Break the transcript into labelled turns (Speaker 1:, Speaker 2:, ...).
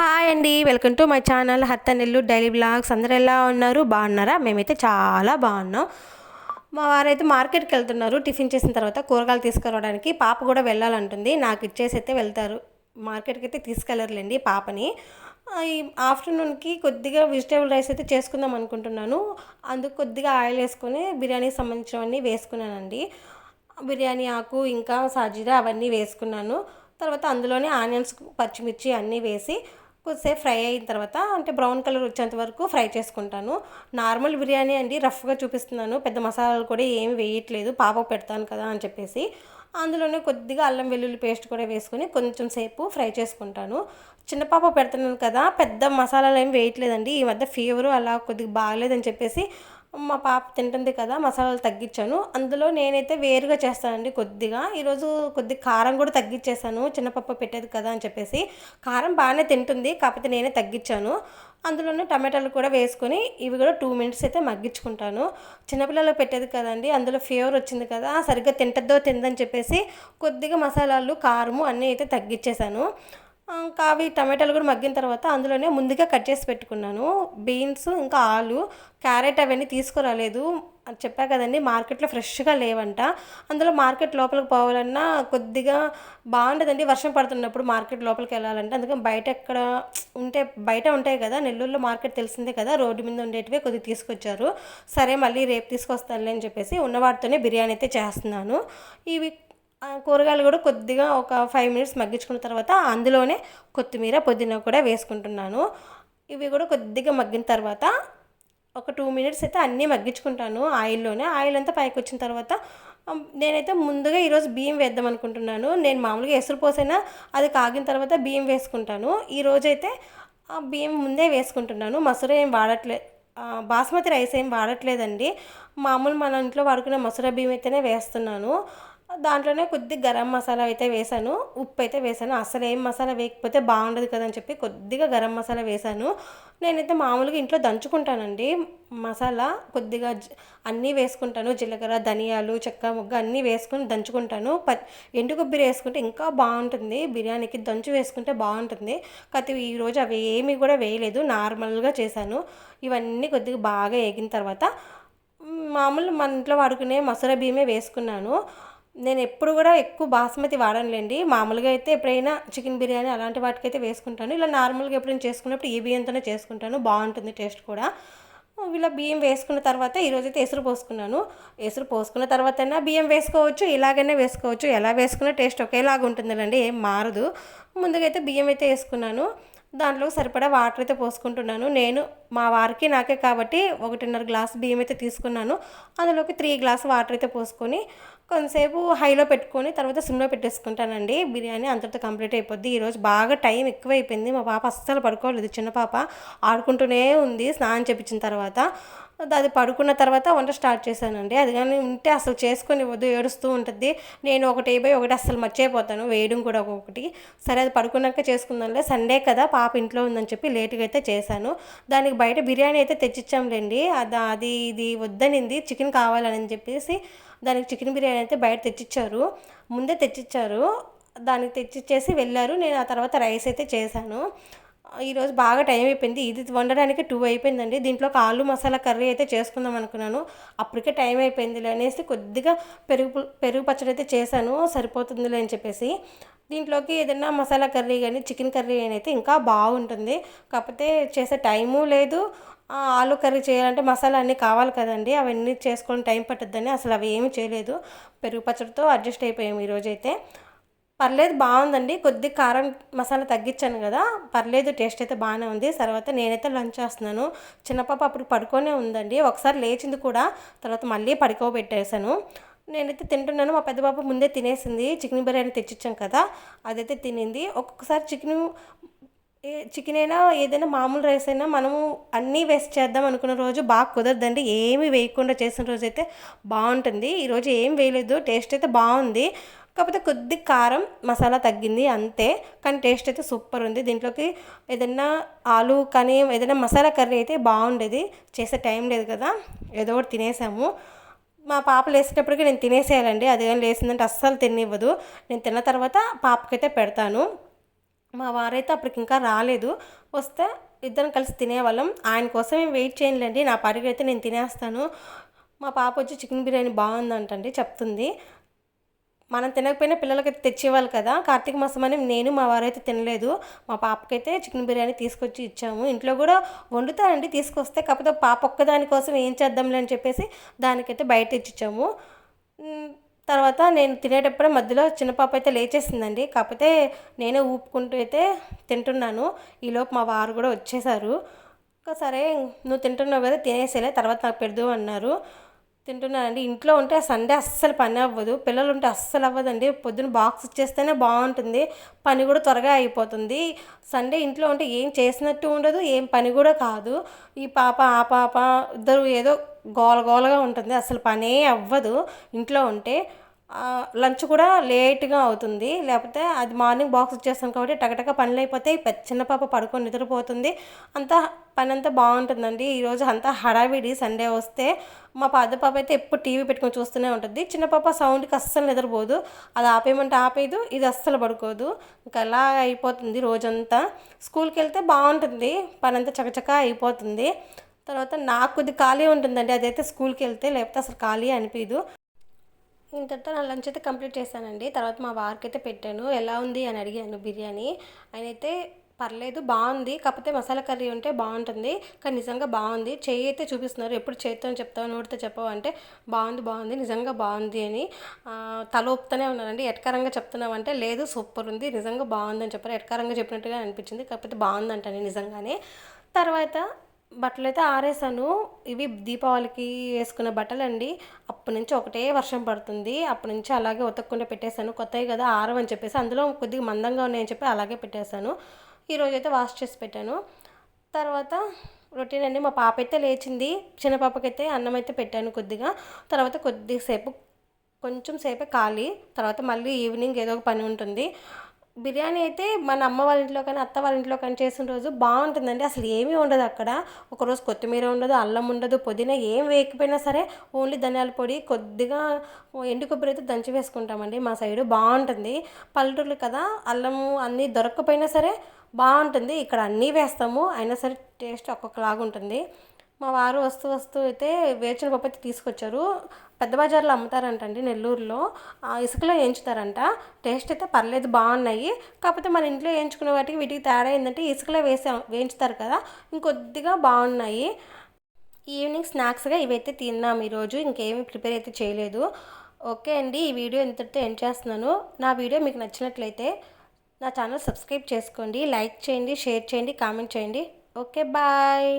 Speaker 1: Hi అండి. Welcome to my channel హత్తనెల్లు daily blogs. అందరు ఎలా ఉన్నారు? బాగున్నారా? మేమైతే చాలా బాగున్నాం. మా వారైతే మార్కెట్కి వెళ్తున్నారు. టిఫిన్ చేసిన తర్వాత కూరగాయలు తీసుకురావడానికి పాప కూడా వెళ్ళాలంటుంది. నాకు ఇచ్చేసి అయితే వెళ్తారు. మార్కెట్కి అయితే తీసుకెళ్ళరులేండి పాపని. ఈ ఆఫ్టర్నూన్కి కొద్దిగా వెజిటేబుల్ రైస్ అయితే చేసుకుందాం అనుకుంటున్నాను. అందుకు కొద్దిగా ఆయిల్ వేసుకొని బిర్యానీకి సంబంధించినవన్నీ వేసుకున్నానండి. బిర్యానీ ఆకు ఇంకా సాజీరా అవన్నీ వేసుకున్నాను. తర్వాత అందులోనే ఆనియన్స్ పచ్చిమిర్చి అన్నీ వేసి కొద్దిసేపు ఫ్రై అయిన తర్వాత అంటే బ్రౌన్ కలర్ వచ్చేంత వరకు ఫ్రై చేసుకుంటాను. నార్మల్ బిర్యానీ అండి రఫ్గా చూపిస్తున్నాను. పెద్ద మసాలాలు కూడా ఏమి వేయట్లేదు పాపకు పెడతాను కదా అని చెప్పేసి. అందులోనే కొద్దిగా అల్లం వెల్లుల్లి పేస్ట్ కూడా వేసుకొని కొంచెం సేపు ఫ్రై చేసుకుంటాను. చిన్న పాప పెడుతున్నాను కదా పెద్ద మసాలాలు ఏమి వేయట్లేదండి. ఈ మధ్య ఫీవరు అలా కొద్దిగా బాగలేదని చెప్పేసి మా పాప తింటుంది కదా మసాలాలు తగ్గించాను. అందులో నేనైతే వేరుగా చేస్తానండి కొద్దిగా. ఈరోజు కొద్ది కారం కూడా తగ్గించేసాను చిన్నపప్ప పెట్టేది కదా అని చెప్పేసి. కారం బాగానే తింటుంది కాకపోతే నేనే తగ్గించాను. అందులోనే టమాటాలు కూడా వేసుకొని ఇవి కూడా టూ మినిట్స్ అయితే మగ్గించుకుంటాను. చిన్నపిల్లలు పెట్టేది కదండి అందులో ఫీవర్ వచ్చింది కదా సరిగ్గా తింటద్దో తిందని చెప్పేసి కొద్దిగా మసాలాలు కారము అన్నీ అయితే తగ్గించేసాను ఇంకా అవి టమాటాలు కూడా మగ్గిన తర్వాత అందులోనే ముందుగా కట్ చేసి పెట్టుకున్నాను. బీన్స్ ఇంకా ఆలు క్యారెట్ అవన్నీ తీసుకురాలేదు. అది చెప్పా కదండి మార్కెట్లో ఫ్రెష్గా లేవంట. అందులో మార్కెట్ లోపలికి పోవాలన్నా కొద్దిగా బాగుండదండి. వర్షం పడుతున్నప్పుడు మార్కెట్ లోపలికి వెళ్ళాలంటే. అందుకని బయట ఎక్కడ ఉంటే బయట ఉంటాయి కదా నెల్లూరులో మార్కెట్ తెలిసిందే కదా రోడ్డు మీద ఉండేటివే కొద్దిగా తీసుకొచ్చారు. సరే మళ్ళీ రేపు తీసుకొస్తానులే అని చెప్పేసి ఉన్న వాటితోనే బిర్యానీ అయితే చేస్తున్నాను. ఇవి కూరగాయలు కూడా కొద్దిగా ఒక ఫైవ్ మినిట్స్ మగ్గించుకున్న తర్వాత అందులోనే కొత్తిమీర పుదీనా కూడా వేసుకుంటున్నాను. ఇవి కూడా కొద్దిగా మగ్గిన తర్వాత ఒక టూ మినిట్స్ అయితే అన్నీ మగ్గించుకుంటాను ఆయిల్లోనే ఆయిల్ అంతా పైకి వచ్చిన తర్వాత నేనైతే ముందుగా ఈరోజు బియ్యం వేద్దాం అనుకుంటున్నాను. నేను మామూలుగా ఎసురు పోసైనా అది కాగిన తర్వాత బియ్యం వేసుకుంటాను. ఈరోజైతే ఆ బియ్యం ముందే వేసుకుంటున్నాను. మసూర ఏం వాడట్లే బాస్మతి రైస్ ఏం వాడట్లేదండి. మామూలు మన ఇంట్లో వాడుకునే మసూర బియ్యం అయితేనే వేస్తున్నాను. దాంట్లోనే కొద్ది గరం మసాలా అయితే వేసాను ఉప్పు అయితే వేసాను అసలు ఏం మసాలా వేయకపోతే బాగుండదు కదని చెప్పి కొద్దిగా గరం మసాలా వేసాను నేనైతే మామూలుగా ఇంట్లో దంచుకుంటానండి. మసాలా కొద్దిగా జ- అన్నీ వేసుకుంటాను. జీలకర్ర ధనియాలు చెక్క ముగ్గ అన్నీ వేసుకొని దంచుకుంటాను. ప ఎండు కొబ్బరి వేసుకుంటే ఇంకా బాగుంటుంది. బిర్యానీకి దంచు వేసుకుంటే బాగుంటుంది. కాకపోతే ఈరోజు అవి ఏమీ కూడా వేయలేదు. నార్మల్గా చేశాను. ఇవన్నీ కొద్దిగా బాగా వేగిన తర్వాత మామూలు మన ఇంట్లో వాడుకునే మసూర బియ్యమే వేసుకున్నాను. నేను ఎప్పుడు కూడా ఎక్కువ బాస్మతి వాడనులేండి. మామూలుగా అయితే ఎప్పుడైనా చికెన్ బిర్యానీ అలాంటి వాటికైతే వేసుకుంటాను. ఇలా నార్మల్గా ఎప్పుడైనా చేసుకున్నప్పుడు ఈ బియ్యంతోనే చేసుకుంటాను. బాగుంటుంది టేస్ట్ కూడా. ఇలా బియ్యం వేసుకున్న తర్వాత ఈరోజైతే ఎసురు పోసుకున్నాను. ఎసురు పోసుకున్న తర్వాతైనా బియ్యం వేసుకోవచ్చు ఇలాగైనా వేసుకోవచ్చు. ఎలా వేసుకున్న టేస్ట్ ఒకేలాగా ఉంటుందండి ఏం మారదు. ముందుగా అయితే బియ్యం అయితే వేసుకున్నాను. దాంట్లో సరిపడా వాటర్ అయితే పోసుకుంటున్నాను. నేను మా వారికి నాకే కాబట్టి ఒకటిన్నర గ్లాస్ బియ్యం అయితే తీసుకున్నాను. అందులోకి త్రీ గ్లాస్ వాటర్ అయితే పోసుకొని కొంతసేపు హైలో పెట్టుకొని తర్వాత సిమ్లో పెట్టేసుకుంటానండి. బిర్యానీ అంతటితో కంప్లీట్ అయిపోద్ది. ఈరోజు బాగా టైం ఎక్కువ అయిపోయింది మా పాప అస్సలు పడుకోలేదు. చిన్న పాప ఆడుకుంటూనే ఉంది. స్నానం చేపించిన తర్వాత అది పడుకున్న తర్వాత వంట స్టార్ట్ చేశానండి. అది కానీ ఉంటే అసలు చేసుకొని వద్దు ఏడుస్తూ ఉంటుంది. నేను ఒకటి బై ఒకటి అసలు మర్చిపోతాను వేయడం కూడా ఒక్కొక్కటి సరే అది పడుకున్నాక చేసుకుందాంలే. సండే కదా పాప ఇంట్లో ఉందని చెప్పి లేట్గా అయితే చేశాను. దానికి బయట బిర్యానీ అయితే తెచ్చిచ్చాంలేండి. అది అది ఇది వద్దనింది. చికెన్ కావాలని చెప్పేసి దానికి చికెన్ బిర్యానీ అయితే బయట తెచ్చిచ్చారు. ముందే తెచ్చిచ్చారు. దానికి తెచ్చిచ్చేసి వెళ్ళారు. నేను ఆ తర్వాత రైస్ అయితే చేశాను. ఈరోజు బాగా టైం అయిపోయింది. ఇది వండడానికి టూ అయిపోయిందండి. దీంట్లో ఒక ఆలు మసాలా కర్రీ అయితే చేసుకుందాం అనుకున్నాను. అప్పటికే టైం అయిపోయింది అనేసి కొద్దిగా పెరుగు పెరుగు పచ్చడి అయితే చేశాను. సరిపోతుందిలే అని చెప్పేసి. దీంట్లోకి ఏదైనా మసాలా కర్రీ కానీ చికెన్ కర్రీ అని అయితే ఇంకా బాగుంటుంది. కాకపోతే చేసే టైము లేదు. ఆలు కర్రీ చేయాలంటే మసాలా అన్నీ కావాలి కదండి. అవన్నీ చేసుకొని టైం పట్టుద్దని అసలు అవి ఏమీ చేయలేదు. పెరుగు పచ్చడితో అడ్జస్ట్ అయిపోయాము ఈరోజైతే పర్లేదు బాగుందండి. కొద్ది కారం మసాలా తగ్గించాను కదా. పర్లేదు టేస్ట్ అయితే బాగానే ఉంది. తర్వాత నేనైతే లంచ్ చేస్తున్నాను. చిన్నపాప అప్పుడు పడుకొనే ఉందండి. ఒకసారి లేచింది కూడా తర్వాత మళ్ళీ పడుకోబెట్టేశాను. నేనైతే తింటున్నాను. మా పెద్ద పాప ముందే తినేసింది. చికెన్ బిర్యానీ తెచ్చిచ్చాం కదా. అదైతే తినింది. ఒక్కొక్కసారి చికెన్ ఏ చికెన్ అయినా ఏదైనా మామూలు రైస్ అయినా మనము అన్నీ వేస్ట్ చేద్దాం అనుకున్న రోజు బాగా కుదరదండి. ఏమి వేయకుండా చేసిన రోజు అయితే బాగుంటుంది ఈరోజు ఏం వేయలేదు. టేస్ట్ అయితే బాగుంది. కాకపోతే కొద్ది కారం మసాలా తగ్గింది అంతే. కానీ టేస్ట్ అయితే సూపర్ ఉంది. దీంట్లోకి ఏదైనా ఆలు కానీ ఏదైనా మసాలా కర్రీ అయితే బాగుండేది. చేసే టైం లేదు కదా ఏదో ఒకటి తినేసాము. మా పాప లేసేటప్పటికి నేను తినేసేయాలండి. అది కానీ లేసిందంటే అస్సలు తినివ్వదు. నేను తిన్న తర్వాత పాపకైతే పెడతాను. మా వారైతే అప్పటికి ఇంకా రాలేదు. వస్తే ఇద్దరం కలిసి తినేవాళ్ళం. ఆయన కోసమే వెయిట్ చేయండి నా పరిగె అయితే నేను తినేస్తాను. మా పాప వచ్చి చికెన్ బిర్యానీ బాగుందంటండి చెప్తుంది. మనం తినకపోయినా పిల్లలకైతే తెచ్చేవాళ్ళు కదా. కార్తీక మాసం అని నేను మా వారైతే తినలేదు. మా పాపకైతే చికెన్ బిర్యానీ తీసుకొచ్చి ఇచ్చాము. ఇంట్లో కూడా వండుతారండి తీసుకొస్తే. కాకపోతే పాప ఒక్కదాని కోసం ఏం చేద్దాంలే అని చెప్పేసి దానికైతే బయట ఇచ్చాము తర్వాత నేను తినేటప్పుడే మధ్యలో చిన్న పాప అయితే లేచేసిందండి. కాకపోతే నేనే ఊపుకుంటూ అయితే తింటున్నాను. ఈలోపు మా వారు కూడా వచ్చేసారు. సరే నువ్వు తింటున్నావు కదా తినేసేలే తర్వాత నాకు పెడదు అన్నారు. తింటున్నానండి ఇంట్లో ఉంటే సండే అస్సలు పని అవ్వదు. పిల్లలు ఉంటే అస్సలు అవ్వదండి. పొద్దున బాక్స్ ఇచ్చేస్తేనే బాగుంటుంది. పని కూడా త్వరగా అయిపోతుంది. సండే ఇంట్లో ఉంటే ఏం చేసినట్టు ఉండదు ఏం పని కూడా కాదు. ఈ పాప ఆ పాప ఇద్దరు ఏదో గోల గోలగా ఉంటుంది. అసలు పనే అవ్వదు. ఇంట్లో ఉంటే లంచ్ కూడా లేట్గా అవుతుంది. లేకపోతే అది మార్నింగ్ బాక్స్ ఇచ్చేస్తాం కాబట్టి టకటక పనులు అయిపోతే చిన్న పాప పడుకొని నిద్రపోతుంది. అంతా పని అంతా బాగుంటుందండి ఈరోజు అంతా హడావిడి సండే వస్తే మా పెద్ద పాప అయితే ఎప్పుడు టీవీ పెట్టుకొని చూస్తూనే ఉంటుంది. చిన్న పాప సౌండ్కి అస్సలు నిద్రపోదు. అది ఆపేయమంటే ఆపేయదు. ఇది అస్సలు పడుకోదు. ఇంకా అలా అయిపోతుంది రోజంతా. స్కూల్కి వెళ్తే బాగుంటుంది. పని అంతా చకచక అయిపోతుంది. తర్వాత నాకు కొద్ది ఖాళీ ఉంటుందండి. అదైతే స్కూల్కి వెళ్తే లేకపోతే అసలు ఖాళీ అనిపించదు ఇంతటితో నా లంచ్ అయితే కంప్లీట్ చేశానండి. తర్వాత మా వారికి అయితే పెట్టాను. ఎలా ఉంది అని అడిగాను బిర్యానీ. ఆయన అయితే పర్లేదు బాగుంది. కాకపోతే మసాలా కర్రీ ఉంటే బాగుంటుంది. కానీ నిజంగా బాగుంది. చెయ్యి అయితే చూపిస్తున్నారు. ఎప్పుడు చేతితో చెప్తావు నోటితో చెప్పావు అంటే బాగుంది బాగుంది నిజంగా బాగుంది అని. తల ఒప్పుతూనే ఉన్నానండి. ఎట్కరంగా చెప్తున్నామంటే లేదు సూపర్ ఉంది నిజంగా బాగుందని చెప్పారు. ఎట్కరంగా చెప్పినట్టుగా అనిపించింది. కాకపోతే బాగుందంటని నిజంగానే. తర్వాత బట్టలు అయితే ఆరేసాను. ఇవి దీపావళికి వేసుకున్న బట్టలు అండి అప్పటి నుంచి ఒకటే వర్షం పడుతుంది. అప్పటి నుంచి అలాగే ఉతకకుండా పెట్టేశాను. కొత్తవి కదా ఆరవని చెప్పేసి అందులో కొద్దిగా మందంగా ఉన్నాయని చెప్పి అలాగే పెట్టేశాను. ఈరోజు అయితే వాష్ చేసి పెట్టాను. తర్వాత రొటీన్ అండి మా పాప అయితే లేచింది. చిన్న పాపకైతే అన్నం అయితే పెట్టాను కొద్దిగా. తర్వాత కొద్దిసేపు కొంచెం సేపే ఖాళీ. తర్వాత మళ్ళీ ఈవినింగ్ ఏదో ఒక పని ఉంటుంది. బిర్యానీ అయితే మన అమ్మ వాళ్ళ ఇంట్లో కానీ అత్త వాళ్ళ ఇంట్లో కానీ చేసిన రోజు బాగుంటుందండి. అసలు ఏమీ ఉండదు అక్కడ. ఒకరోజు కొత్తిమీర ఉండదు అల్లం ఉండదు పుదీనా ఏం వేయకపోయినా సరే ఓన్లీ ధనియాల పొడి కొద్దిగా ఎండు కొబ్బరి అయితే దంచి వేసుకుంటామండి. మా సైడు బాగుంటుంది. పల్లెటూర్లు కదా అల్లము అన్నీ దొరకకపోయినా సరే బాగుంటుంది. ఇక్కడ అన్నీ వేస్తాము. అయినా సరే టేస్ట్ ఒక్కొక్కలాగా ఉంటుంది మా వారు వస్తూ వస్తూ అయితే వేచిన పప్పు అయితే తీసుకొచ్చారు. పెద్ద బజార్లో అమ్ముతారంటండి నెల్లూరులో. ఇసుకలో వేయించుతారంట. టేస్ట్ అయితే పర్లేదు బాగున్నాయి. కాకపోతే మన ఇంట్లో వేయించుకునే వాటికి వీటికి తేడా ఏంటంటే ఇసుకలో వేసే వేయించుతారు కదా ఇంకొద్దిగా బాగున్నాయి. ఈవినింగ్ స్నాక్స్గా ఇవైతే తిన్నాం ఈరోజు ఇంకేమీ ప్రిపేర్ అయితే చేయలేదు. ఓకే అండి ఈ వీడియో ఇంతటితో ఎండ్ చేస్తున్నాను. నా వీడియో మీకు నచ్చినట్లయితే నా ఛానల్ సబ్స్క్రైబ్ చేసుకోండి లైక్ చేయండి షేర్ చేయండి కామెంట్ చేయండి. Okay bye.